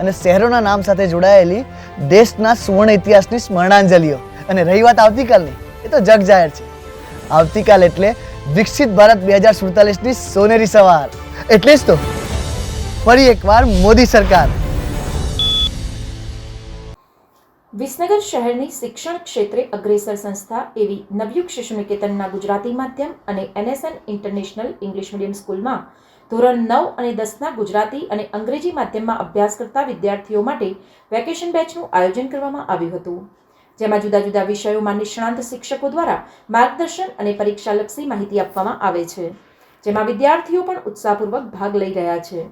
અને શહેરોના નામ સાથે જોડાયેલી દેશના સુવર્ણ ઇતિહાસની સ્મરણાંજલિઓ. અને રહી વાત આવતીકાલની, એ તો જગ જાહેર છે. આવતીકાલ એટલે વિકસિત ભારત બે હજાર સુડતાલીસની સોનેરી સવાર. એટલે જ તો, ફરી એકવાર મોદી સરકાર. વિસનગર શહેરની શિક્ષણ ક્ષેત્રે અગ્રેસર સંસ્થા એવી નવયુગ શિશુ નિકેતનના ગુજરાતી માધ્યમ અને એનએસએન ઇન્ટરનેશનલ ઇંગ્લિશ મીડિયમ સ્કૂલમાં ધોરણ નવ અને દસના ગુજરાતી અને અંગ્રેજી માધ્યમમાં અભ્યાસ કરતા વિદ્યાર્થીઓ માટે વેકેશન બેચનું આયોજન કરવામાં આવ્યું હતું. જેમાં જુદા જુદા વિષયોમાં નિષ્ણાંત શિક્ષકો દ્વારા માર્ગદર્શન અને પરીક્ષાલક્ષી માહિતી આપવામાં આવે છે, જેમાં વિદ્યાર્થીઓ પણ ઉત્સાહપૂર્વક ભાગ લઈ રહ્યા છે.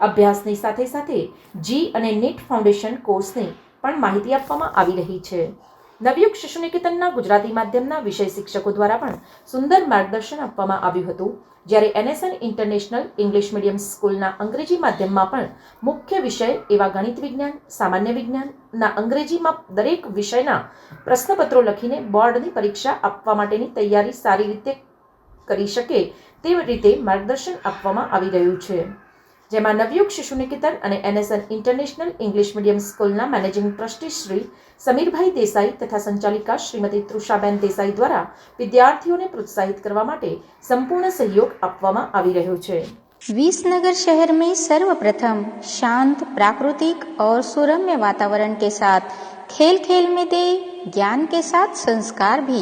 અભ્યાસની સાથે સાથે જી અને નીટ ફાઉન્ડેશન કોર્સની પણ માહિતી આપવામાં આવી રહી છે. નવયુગ શિશુ નિકેતનના ગુજરાતી માધ્યમના વિષય શિક્ષકો દ્વારા પણ સુંદર માર્ગદર્શન આપવામાં આવ્યું હતું. જ્યારે એનએસએન ઇન્ટરનેશનલ ઇંગ્લિશ મીડિયમ સ્કૂલના અંગ્રેજી માધ્યમમાં પણ મુખ્ય વિષય એવા ગણિત વિજ્ઞાન, સામાન્ય વિજ્ઞાનના અંગ્રેજીમાં દરેક વિષયના પ્રશ્નપત્રો લખીને બોર્ડની પરીક્ષા આપવા માટેની તૈયારી સારી રીતે કરી શકે તેવી રીતે માર્ગદર્શન આપવામાં આવી રહ્યું છે. જેમાં નવયુગ શિશુ નિકેતન અને એનએસએન ઇન્ટરનેશનલ ઇંગ્લિશ મીડિયમ સ્કૂલના મેનેજિંગ ટ્રસ્ટી શ્રી સમીરભાઈ દેસાઈ તથા સંચાલિકા શ્રીમતી તૃષાબેન દેસાઈ દ્વારા વિદ્યાર્થીઓને પ્રોત્સાહિત કરવા માટે સંપૂર્ણ સહયોગ આપવામાં આવી રહ્યો છે विसनगर शहर में सर्वप्रथम शांत प्राकृतिक और सुरम्य वातावरण के साथ खेल खेल में दे ज्ञान के साथ संस्कार भी